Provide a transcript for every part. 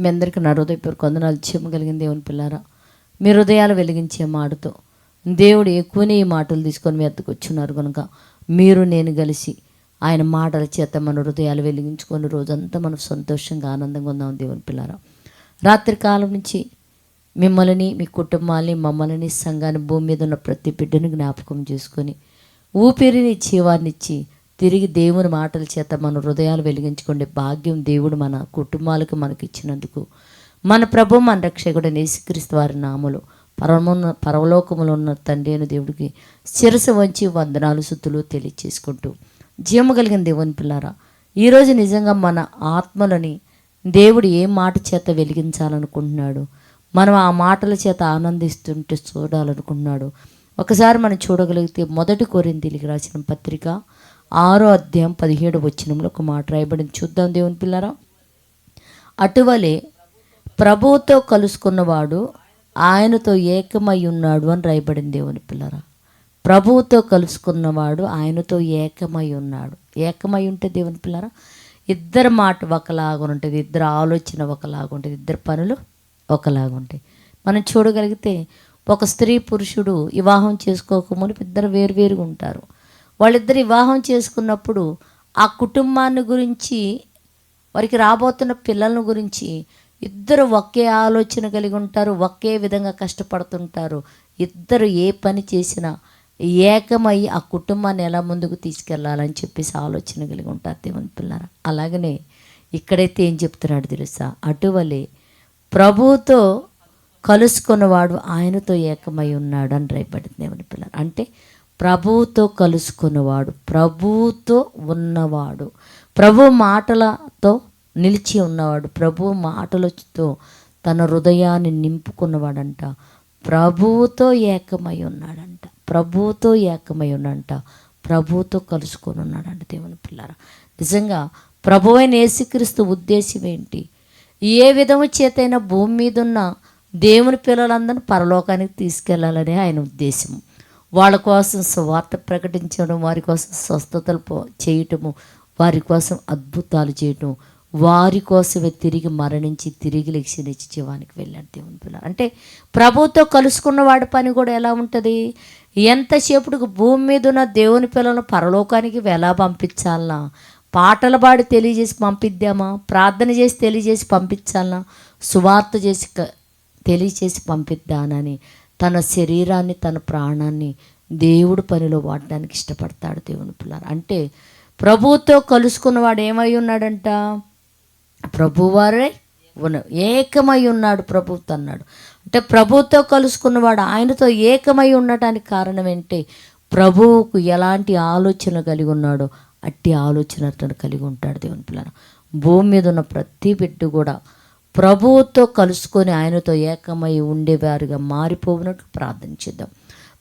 మీ అందరికీ నా హృదయపూర్వక వందనాలు చేయగలిగిన దేవుని పిల్లారా. మీ హృదయాలు వెలిగించే మాటతో దేవుడు ఎక్కువనే ఈ మాటలు తీసుకొని మీ వద్దకు వచ్చున్నారు కనుక మీరు నేను కలిసి ఆయన మాటల చేత మన హృదయాలు వెలిగించుకొని రోజంతా మనం సంతోషంగా ఆనందంగా ఉందాం దేవుని పిల్లారా. రాత్రి కాలం నుంచి మిమ్మల్ని మీ కుటుంబాన్ని మమ్మల్ని సంఘాన్ని భూమి మీద ఉన్న ప్రతి బిడ్డను జ్ఞాపకం చేసుకొని ఊపిరిని జీవాన్నిచ్చి తిరిగి దేవుని మాటల చేత మన హృదయాలు వెలిగించుకునే భాగ్యం దేవుడు మన కుటుంబాలకు మనకి ఇచ్చినందుకు. మన ప్రభు మన రక్షకుడు నేసుక్రీస్తు వారి నామలు పరమున్న పరవలోకములు ఉన్న తండ్రి అయిన దేవుడికి శిరసు వంచి వందనాలు సుత్తులు తెలియచేసుకుంటూ జీవము కలిగిన దేవుని పిల్లారా ఈరోజు నిజంగా మన ఆత్మలని దేవుడు ఏ మాట చేత వెలిగించాలనుకుంటున్నాడు మనం ఆ మాటల చేత ఆనందిస్తుంటే చూడాలనుకుంటున్నాడు ఒకసారి మనం చూడగలిగితే మొదటి కొరింతీలికి రాసిన పత్రిక ఆరో అధ్యాయం పదిహేడు వచ్చినంలో ఒక మాట రాయబడింది. చూద్దాం దేవుని పిల్లరా. అటువలే ప్రభువుతో కలుసుకున్నవాడు ఆయనతో ఏకమై ఉన్నాడు అని రాయబడింది దేవుని పిల్లరా. ప్రభువుతో కలుసుకున్నవాడు ఆయనతో ఏకమై ఉన్నాడు. ఏకమై ఉంటే దేవుని పిల్లరా ఇద్దరు మాట ఒకలాగా ఉంటుంది ఇద్దరు ఆలోచన ఒకలాగా ఉంటుంది ఇద్దరు పనులు ఒకలాగా ఉంటాయి. మనం చూడగలిగితే ఒక స్త్రీ పురుషుడు వివాహం చేసుకోకముని ఇద్దరు వేరువేరుగా ఉంటారు. వాళ్ళిద్దరు వివాహం చేసుకున్నప్పుడు ఆ కుటుంబాన్ని గురించి వారికి రాబోతున్న పిల్లలను గురించి ఇద్దరు ఒకే ఆలోచన కలిగి ఉంటారు ఒకే విధంగా కష్టపడుతుంటారు. ఇద్దరు ఏ పని చేసినా ఏకమై ఆ కుటుంబాన్ని ఎలా ముందుకు తీసుకెళ్ళాలని చెప్పేసి ఆలోచన కలిగి ఉంటారు దేవుని పిల్లరా అలాగనే ఇక్కడైతే ఏం చెప్తున్నాడు తెలుసా? అటువలే ప్రభుతో కలుసుకున్నవాడు ఆయనతో ఏకమై ఉన్నాడు అని రేపడింది దేవుని పిల్లలు. అంటే ప్రభువుతో కలుసుకున్నవాడు ప్రభువుతో ఉన్నవాడు ప్రభు మాటలతో నిలిచి ఉన్నవాడు ప్రభు మాటలతో తన హృదయాన్ని నింపుకున్నవాడంట ప్రభువుతో ఏకమై ఉన్నాడంట ప్రభువుతో ఏకమై ఉన్నాడంట ప్రభువుతో కలుసుకొని ఉన్నాడంట దేవుని పిల్లర నిజంగా ప్రభు అయిన యేసుక్రీస్తు ఉద్దేశం ఏంటి? ఏ విధము చేతైనా భూమి మీద ఉన్న దేవుని పిల్లలందరినీ పరలోకానికి తీసుకెళ్ళాలని ఆయన ఉద్దేశం వాళ్ళ కోసం స్వార్థ ప్రకటించడం వారి కోసం స్వస్థతలు చేయటము వారి కోసం అద్భుతాలు చేయటం వారి కోసమే తిరిగి మరణించి తిరిగి లక్ష్యం నిచ్చి జీవానికి వెళ్ళాడు దేవుని పిల్ల అంటే ప్రభుతో కలుసుకున్న వాడి పని కూడా ఎలా ఉంటుంది? ఎంతసేపుడుకు భూమి మీద ఉన్న దేవుని పిల్లలను పరలోకానికి ఎలా పంపించాలనా? పాటలు పాడి తెలియజేసి పంపిద్దామా? ప్రార్థన చేసి తెలియజేసి పంపించాలనా? సువార్త చేసి తెలియచేసి పంపిద్దానని తన శరీరాన్ని తన ప్రాణాన్ని దేవుడు పనిలో వాడడానికి ఇష్టపడతాడు దేవుని పిల్లలు. అంటే ప్రభువుతో కలుసుకున్నవాడు ఏమై ఉన్నాడంట? ప్రభువారే ఉన్న ఏకమై ఉన్నాడు ప్రభుతో అన్నాడు. అంటే ప్రభుతో కలుసుకున్నవాడు ఆయనతో ఏకమై ఉండటానికి కారణం ఏంటి? ప్రభువుకు ఎలాంటి ఆలోచన కలిగి ఉన్నాడో అట్టి ఆలోచన కలిగి ఉంటాడు దేవుని పిల్లలు. భూమి మీద ఉన్న ప్రతి బిడ్డ కూడా ప్రభువుతో కలుసుకొని ఆయనతో ఏకమై ఉండేవారుగా మారిపోవునట్లు ప్రార్థించిద్దాం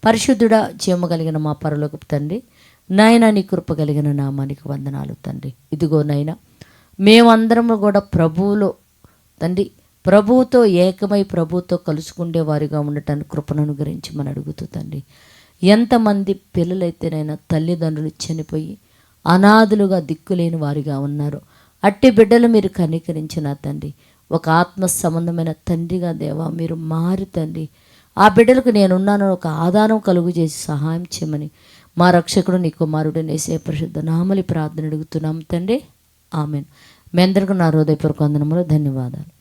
పరిశుద్ధుడ జీవ కలిగిన మా పరలోకపు తండ్రి నాయన నీ కృప కలిగిన నామానికి వందనాలు తండ్రి. ఇదిగో నాయన మేమందరము కూడా ప్రభువులో తండ్రి ప్రభువుతో ఏకమై ప్రభువుతో కలుసుకుండే వారిగా ఉండటానికి కృపను అనుగ్రహించి మనం అడుగుతూ తండ్రి. ఎంతమంది పిల్లలైతేనైనా తల్లిదండ్రులు చనిపోయి అనాథులుగా దిక్కులేని వారిగా ఉన్నారు. అట్టి బిడ్డలు మీరు కనికరించిన తండ్రి. ఒక ఆత్మ సంబంధమైన తండ్రిగా దేవా మీరు మారి తండ్రి. ఆ బిడ్డలకు నేనున్నాను ఒక ఆధారం కలుగు చేసి సహాయం చేయమని మా రక్షకుడు నీ కుమారుడు నేసే పరిశుద్ధ నామలి ప్రార్థన అడుగుతున్నాం తండ్రి. ఆమెను. మీ అందరికీ నా హృదయపూర్వక వందనములు ధన్యవాదాలు.